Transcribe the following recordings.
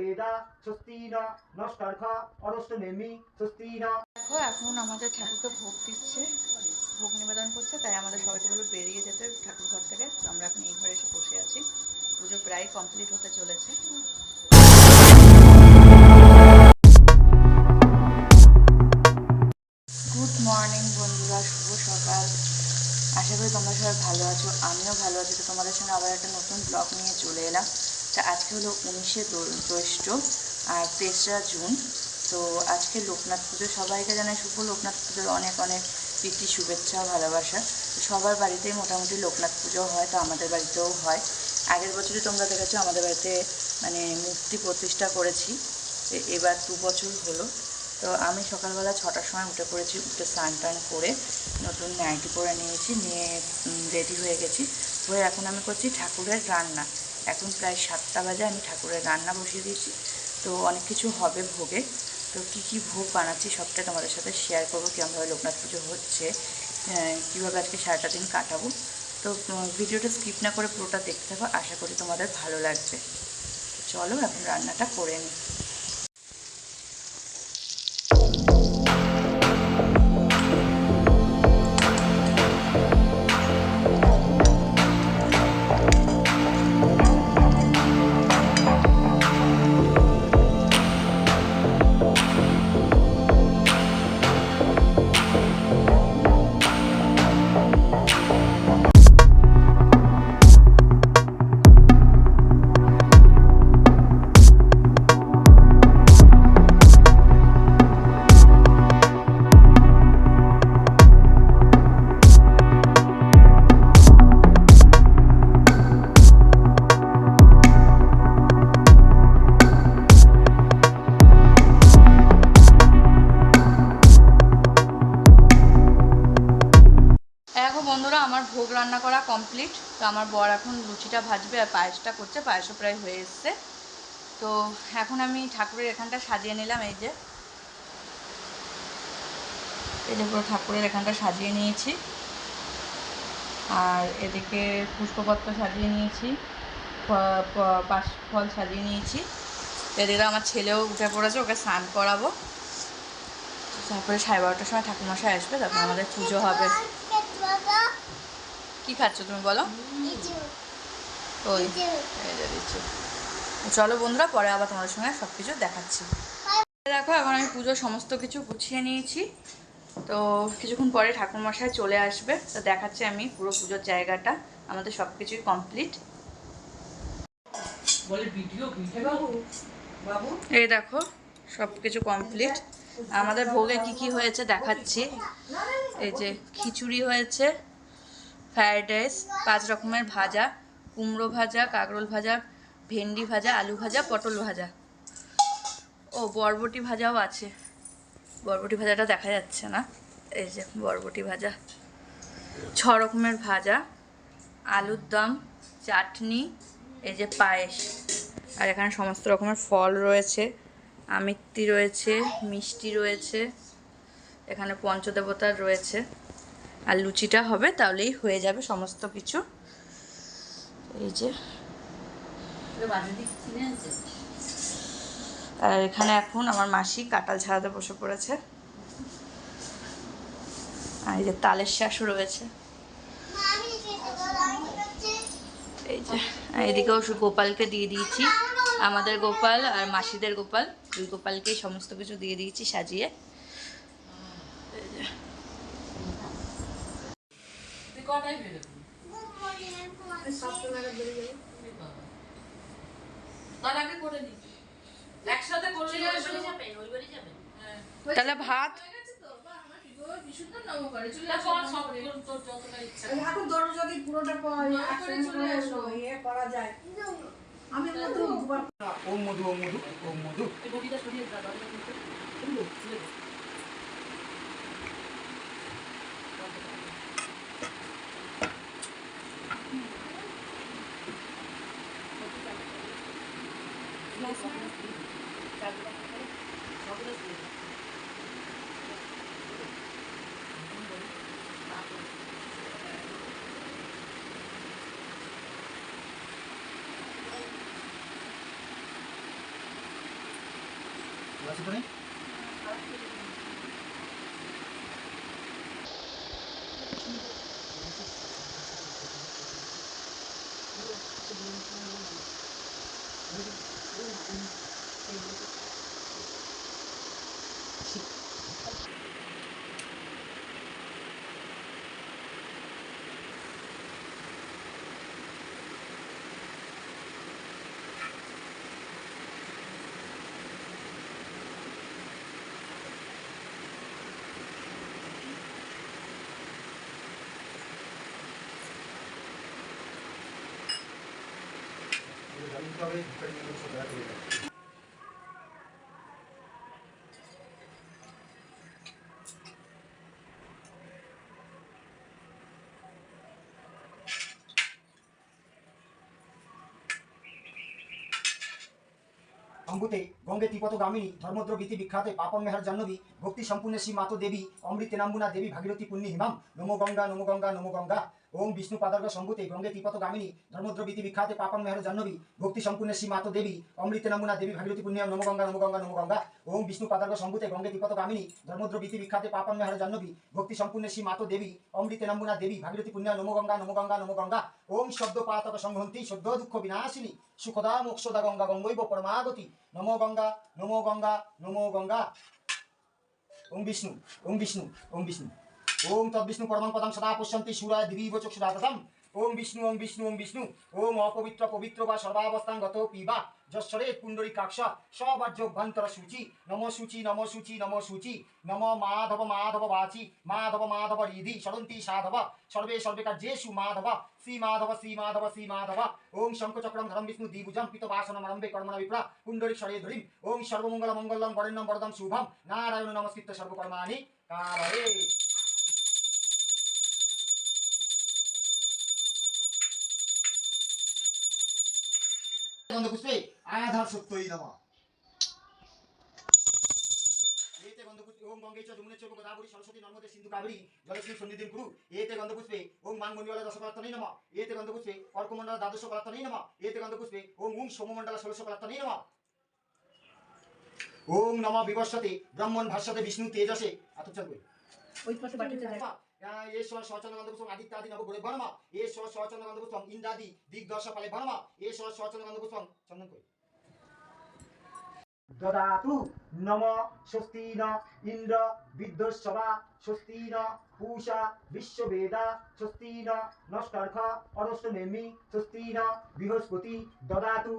বেদা স্বস্তি না নস্কার্ঘা অরষ্টনেমি স্বস্তি না দেখো, এখন আমাদের ঠাকুরকে ভোগ দিচ্ছে, ভোগ নিবেদন করছে, তাই আমাদের সবাইকে বলে বেরিয়ে যেতে ঠাকুর ঘর থেকে। আমরা এখন এই ঘরে এসে বসে আছি। পুজো প্রায় কমপ্লিট হতে চলেছে। গুড মর্নিং বন্ধুরা, শুভ সকাল। আশা করি তোমরা সবাই ভালো আছো, আমিও ভালো আছি। তো তোমাদের সঙ্গে আবার একটা নতুন ব্লগ নিয়ে চলে এলাম। আজকে হলো উনিশে জ্যৈষ্ঠ আর তেসরা জুন। তো আজকে লোকনাথ পুজো। সবাইকে জানাই শুভ লোকনাথ পুজোর অনেক অনেক প্রীতি, শুভেচ্ছা, ভালোবাসা। সবার বাড়িতেই মোটামুটি লোকনাথ পুজো হয়, তো আমাদের বাড়িতেও হয়। আগের বছরই তোমরা দেখেছ, আমাদের বাড়িতে মানে মূর্তি প্রতিষ্ঠা করেছি। এবার দু বছর হলো। তো আমি সকালবেলা ছটার সময় উঠে পড়েছি, উঠে স্নান টান করে নতুন নাইটি পরে নিয়েছি, নিয়ে রেডি হয়ে গেছি। হয়ে এখন আমি করছি ঠাকুরের রান্না। এখন প্রায় সাতটা বাজে, আমি ঠাকুরের রান্না বসিয়ে দিয়েছি। তো অনেক কিছু হবে ভোগে। তো কি কি ভোগ বানাচ্ছি সবটা তোমাদের সাথে শেয়ার করব কেমনভাবে লোকনাথ পুজো হচ্ছে কীভাবে আজকে সারাটা দিন কাটাবো। তো ভিডিওটা স্কিপ না করে পুরোটা দেখতে থাকো, আশা করি তোমাদের ভালো লাগবে। চলো এখন রান্নাটা করে নিই। করা কমপ্লিট তো আমার বর এখন লুচিটা ভাজবে আর পায়েসটা করছে। পায়েসও প্রায় হয়ে এসছে। তো এখন আমি ঠাকুরের এখানটা সাজিয়ে নিলাম, এই যে। যে পুরো ঠাকুরের এখানটা সাজিয়ে নিয়েছি। আর এদিকে পুষ্পপত্র সাজিয়ে নিয়েছি পাশ ফল সাজিয়ে নিয়েছি। এদিকে আমার ছেলেও উঠে পড়েছে, ওকে স্নান করাবো। তারপরে সাড়ে বারোটার সময় ঠাকুরমশাই আসবে, তারপর আমাদের পুজো হবে। কি খাচ্ছ তুমি বলো? ওই চলো বন্ধুরা পরে আবার তোমাদের সঙ্গে সব কিছু দেখাচ্ছি। দেখো এখন আমি পুজোর সমস্ত কিছু গুছিয়ে নিয়েছি। তো কিছুক্ষণ পরে ঠাকুরমশাই চলে আসবে। তো দেখাচ্ছি আমি পুরো পুজোর জায়গাটা আমাদের সব কিছুই কমপ্লিট এই দেখো সব কিছু কমপ্লিট আমাদের ভোগে কি কি হয়েছে দেখাচ্ছি। এই যে খিচুড়ি হয়েছে ফ্রায়েড রাইস, পাঁচ রকমের ভাজা, কুমড়ো ভাজা, কাঁকরোল ভাজা, ভেন্ডি ভাজা, আলু ভাজা, পটল ভাজা। ও, বরবটি ভাজাও আছে। বরবটি ভাজাটা দেখা যাচ্ছে না। এই যে, বরবটি ভাজা। ছ রকমের ভাজা, আলুর দম, চাটনি, এই যে পায়েস। আর এখানে সমস্ত রকমের ফল রয়েছে। আমিত্তি রয়েছে, মিষ্টি রয়েছে। এখানে পঞ্চদেবতার রয়েছে। আর লুচিটা হবে, তাহলেই হয়ে যাবে সমস্ত কিছু। এই যে। আর এখানে এখন আমার মাসি কাঁঠাল ছাড়াতে বসে পড়েছে। আর এই যে তালের শাঁসও রয়েছে। এই যে এদিকেও গোপালকে দিয়ে দিয়েছি। আমাদের গোপাল আর মাসিদের গোপাল, দুই গোপালকেই সমস্ত কিছু দিয়ে দিয়েছি সাজিয়ে এই যে। কটায় বেরোবি? তার আগে করে দিস একসাথে করলে যাবেন ওই বাড়ি যাবেন তাহলে ভাত? ওম মধু ওম মধু ওম মধু। मधु আছে তো নেই হবে দেয়। গঙ্গে তিপত গামিনী ধর্মদ্রবীতি বিখ্যাতে পাপন মেহার জাহ্নবী, ভক্তি সম্পূর্ণ শ্রী মাতো দেবী, অমৃতেনাম্বুনা দেবী, ভাগীরথী পুণ্যি হিমাম, নমো গঙ্গা নমো গঙ্গা নমো গঙ্গা ওম বিষ্ণু পাদার্গ সম্ভুতে গঙ্গে তিপত গামিনী, ধর্মদ্রবীতি বিখ্যাতে পাপন মেহার জাহ্নবী, ভক্তি সম্পূর্ণ শ্রী মাতো দেবী অমৃতেনাম্বুনা দেবী ভাগীরথী পুণ্যি নমো গঙ্গা, নম গঙ্গা, নমো গঙ্গা। ওম বিষ্ণু পাদার্গ সম্ভুতে গঙ্গে তিপত গামিনী, ধর্মদ্রবীতি বিখ্যাতে পাপন মেহার জাহ্নবী, ভক্তি সম্পূর্ণ শ্রী মাতো দেবী অমৃতেনাম্বুনা দেবী ভাগীরথী পুণ্য নমো গঙ্গা, নম গঙ্গা, নমো গঙ্গা। ওম শব্দ পাতক সংহন্তি শুদ্ধ দুঃখ বিনাশিনী, সুখদা মোক্ষদা গঙ্গা গঙ্গৈব পরমাগতি। নমো গঙ্গা নমো গঙ্গা নমো গঙ্গা। ওম বিষ্ণু ওম বিষ্ণু ওম বিষ্ণু। ওম তদ্বিষ্ণু পরমং পদং সদা পশ্যন্তি সুরা দিবীব চক্ষুরাতম ওম বিষ্ণু ওম বিষ্ণু ওম বিষ্ণু। ওম অপবিত্র, পবিত্র বা সর্বাবস্থান গত পিবা যশ্বরে পুণ্ডরী কাক্ষ সবাহ্যভ্যন্তর সূচি। নম সূচি নম সূচি নম সূচি। নম মাধব মাধব বাচি। মাধব মাধব রিধি। সরন্তি সাধব। সর্বে সর্বে কার্যেষু মাধব। শ্রী মাধব শ্রী মাধব শ্রী মাধব। ওম শঙ্খচক্রম ধরম বিষ্ণু দ্বিভুজম পিত বাসনম আরম্ভে কর্মণ বিপ্রা পুণ্ডরী সরে ধরিম। ওম সর্বমঙ্গল মঙ্গলম বরেণ্যম বরদম শুভম। নারায়ণ নমস্কৃত্য সর্বকর্মাণি। কারয়ে গন্ধপুষ্পে আয়াধার সত্যই নমঃ এতে গন্ধপুষ্পে ওম গঙ্গে চ যমুনে চৈব গোদাবরী সরস্বতী নর্মদে সিন্ধু কাবেরী জলশ্রী সন্নিধিম কুরু এতে গন্ধপুষ্পে ওম মন্ডলা দশ কলাত্তনেই নমঃ। এতে গন্ধপুষ্পে অর্কমণ্ডলা দ্বাদশ কলাত্তনেই নমঃ। এতে গন্ধপুষ্পে ওম উম সোমমণ্ডলা ষোড়শ কলাত্তনেই নমঃ। ওম নম বিবর্ষতে ব্রহ্মণ ভাষ্যতে বিষ্ণু তেজসে। আতচ্ছাদ কই ওই পাশে বাটিতে আদিত্যাদি নব গুণে বর্মা এশ্বর সচন্দ গন্ধপুষ্পম ইন্দ্রাদি, দিগদর্শ পালে বর্মা এশ্বর সচন্দ গন্ধপুষ্পম চন্দন কই? দদাতু নম স্বস্তি ন ইন্দ্র বিদ্যস্বা স্বস্তি ন পূষা বিশ্ববেদা স্বস্তি ন নষ্টার্থ অরষ্টনেমি স্বস্তি ন বৃহস্পতি দদাতু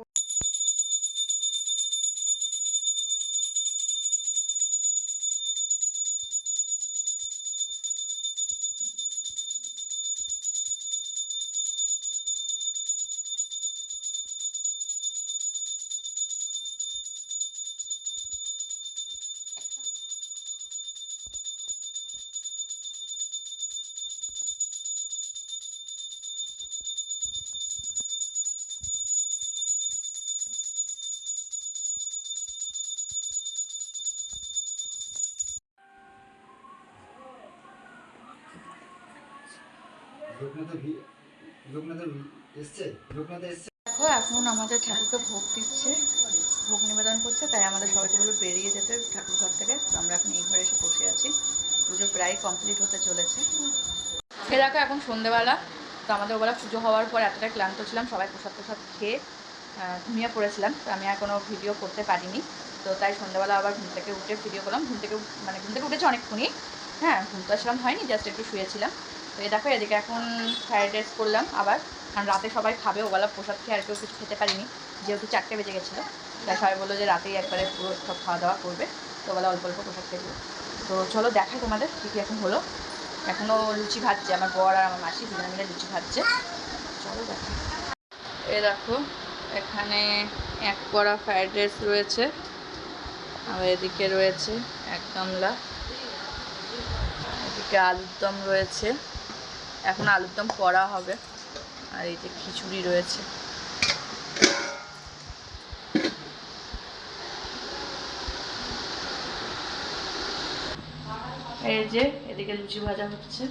দেখো, এখন আমাদের ঠাকুরকে ভোগ দিচ্ছে, ভোগ নিবেদন করছে, তাই আমাদের সবাইকে বলে বেরিয়ে যেতে ঠাকুর ঘর থেকে। তো আমরা এখন এই ঘরে এসে বসে আছি। পুজো প্রায় কমপ্লিট হতে চলেছে। এ দেখো, এখন সন্ধেবেলা। তো আমাদের ওবেলা পুজো হওয়ার পর এতটা ক্লান্ত ছিলাম, সবাই প্রসাদ প্রসাদ খেয়ে ঘুমিয়ে পড়েছিলাম। তো আমি আর কোনো ভিডিও করতে পারিনি। তো তাই সন্ধ্যাবেলা আবার ঘুম থেকে উঠে ভিডিও করলাম। ঘুম থেকে মানে ঘুম থেকে উঠেছে অনেকক্ষণই। হ্যাঁ ঘুম তো আসলাম হয়নি জাস্ট একটু শুয়েছিলাম। তো এই দেখো, এদিকে এখন ফ্রাইড রাইস করলাম আবার। কারণ রাতে সবাই খাবে, ওবেলা প্রসাদ খেয়ে আর কেউ কিছু খেতে পারিনি। যেহেতু চারটে বেজে গেছিল, তাই সবাই বলল যে রাতেই একবারে পুরো সব খাওয়া দাওয়া করবে, তো ওবেলা অল্প অল্প প্রসাদ খেয়ে। তো চলো দেখাই তোমাদের কী এখন হলো। এখনও লুচি ভাজছে, আমার বর আর আমার মাসি দুজনে মিলে লুচি ভাজছে। চলো দেখো এ দেখো, এখানে এক কড়া ফ্রাইড রাইস রয়েছে, আর এদিকে রয়েছে এক গামলা। এদিকে আলুর দম রয়েছে। এখন আলুর দম করা হবে। আর এই যে খিচুড়ি রয়েছে। এই যে, এদিকে লুচি ভাজা হচ্ছে।